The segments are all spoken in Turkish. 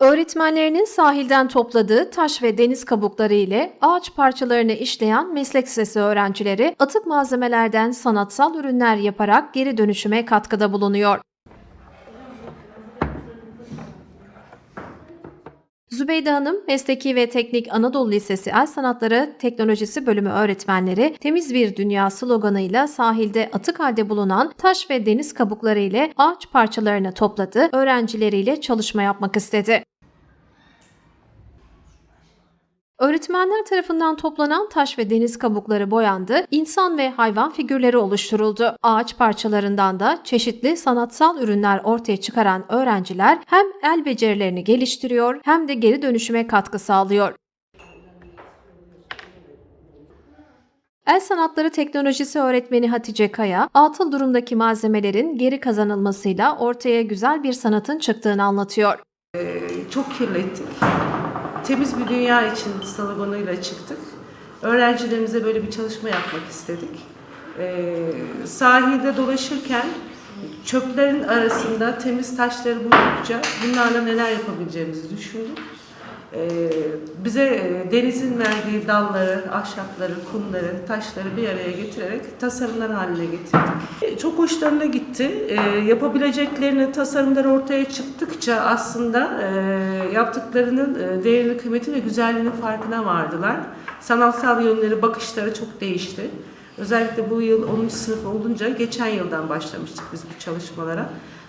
Öğretmenlerinin sahilden topladığı taş ve deniz kabukları ile ağaç parçalarını işleyen meslek lisesi öğrencileri atık malzemelerden sanatsal ürünler yaparak geri dönüşüme katkıda bulunuyor. Zübeyde Hanım, Mesleki ve Teknik Anadolu Lisesi El Sanatları Teknolojisi Bölümü öğretmenleri temiz bir dünya sloganıyla sahilde atık halde bulunan taş ve deniz kabukları ile ağaç parçalarını topladı, öğrencileriyle çalışma yapmak istedi. Öğretmenler tarafından toplanan taş ve deniz kabukları boyandı, insan ve hayvan figürleri oluşturuldu. Ağaç parçalarından da çeşitli sanatsal ürünler ortaya çıkaran öğrenciler hem el becerilerini geliştiriyor hem de geri dönüşüme katkı sağlıyor. El Sanatları Teknolojisi öğretmeni Hatice Kaya, atıl durumdaki malzemelerin geri kazanılmasıyla ortaya güzel bir sanatın çıktığını anlatıyor. çok kirlettik. Temiz bir dünya için sloganıyla çıktık. Öğrencilerimize böyle bir çalışma yapmak istedik. Ee, sahilde dolaşırken çöplerin arasında temiz taşları buldukça bunlarla neler yapabileceğimizi düşündük. Ee, bize e, denizin verdiği dalları, ahşapları, kumları, taşları bir araya getirerek tasarımlar haline getirdik. E, Çok hoşlarına gitti. E, yapabileceklerini, tasarımları ortaya çıktıkça aslında yaptıklarının değerini, kıymeti ve güzelliğinin farkına vardılar. Sanatsal yönleri, bakışları çok değişti. Özellikle bu yıl 10. sınıf olunca geçen yıldan başlamıştık biz bu çalışmalara.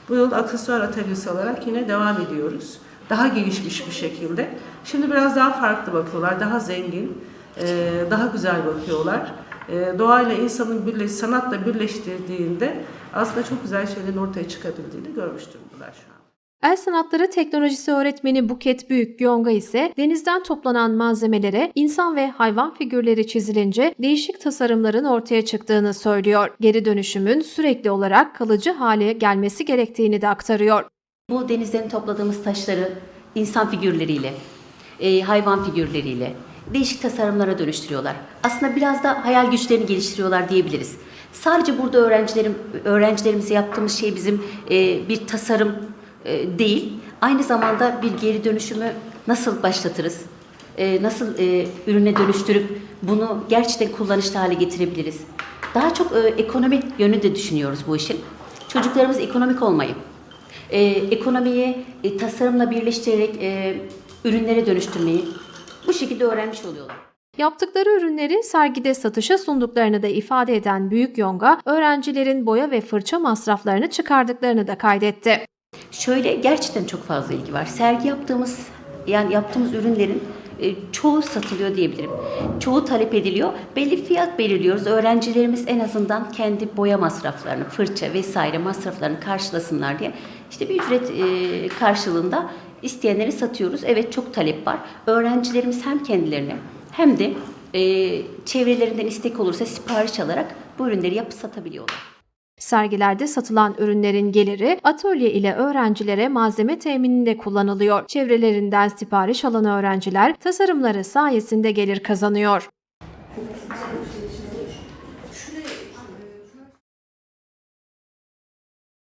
Bu yıl aksesuar atölyesi olarak yine devam ediyoruz. Daha gelişmiş bir şekilde. Şimdi biraz daha farklı bakıyorlar, daha zengin, e, daha güzel bakıyorlar. E, Doğayla insanın birleş, sanatla birleştirdiğinde aslında çok güzel şeylerin ortaya çıkabildiğini görmüş durumdalar şu an. El Sanatları Teknolojisi öğretmeni Buket Büyük Yonga ise denizden toplanan malzemelere insan ve hayvan figürleri çizilince değişik tasarımların ortaya çıktığını söylüyor. Geri dönüşümün sürekli olarak kalıcı hale gelmesi gerektiğini de aktarıyor. Bu denizden topladığımız taşları insan figürleriyle, e, hayvan figürleriyle değişik tasarımlara dönüştürüyorlar. Aslında biraz da hayal güçlerini geliştiriyorlar diyebiliriz. Sadece burada öğrencilerim öğrencilerimize yaptığımız şey bizim e, bir tasarım e, değil. Aynı zamanda bir geri dönüşümü nasıl başlatırız? E, nasıl e, ürüne dönüştürüp bunu gerçekten kullanışlı hale getirebiliriz? Daha çok e, ekonomik yönü de düşünüyoruz bu işin. Çocuklarımız ekonomik olmayı, e, ekonomiyi e, tasarımla birleştirerek e, ürünlere dönüştürmeyi bu şekilde öğrenmiş oluyorlar. Yaptıkları ürünleri sergide satışa sunduklarını da ifade eden Büyük Yonga, öğrencilerin boya ve fırça masraflarını çıkardıklarını da kaydetti. Şöyle gerçekten çok fazla ilgi var. Sergi yaptığımız yani yaptığımız ürünlerin e, çoğu satılıyor diyebilirim. Çoğu talep ediliyor. Belli fiyat belirliyoruz. Öğrencilerimiz en azından kendi boya masraflarını, fırça vesaire masraflarını karşılasınlar diye işte bir ücret e, karşılığında isteyenleri satıyoruz. Evet çok talep var. Öğrencilerimiz hem kendilerine hem de e, çevrelerinden istek olursa sipariş alarak bu ürünleri yapıp satabiliyorlar. Sergilerde satılan ürünlerin geliri atölye ile öğrencilere malzeme temininde kullanılıyor. Çevrelerinden sipariş alan öğrenciler tasarımları sayesinde gelir kazanıyor.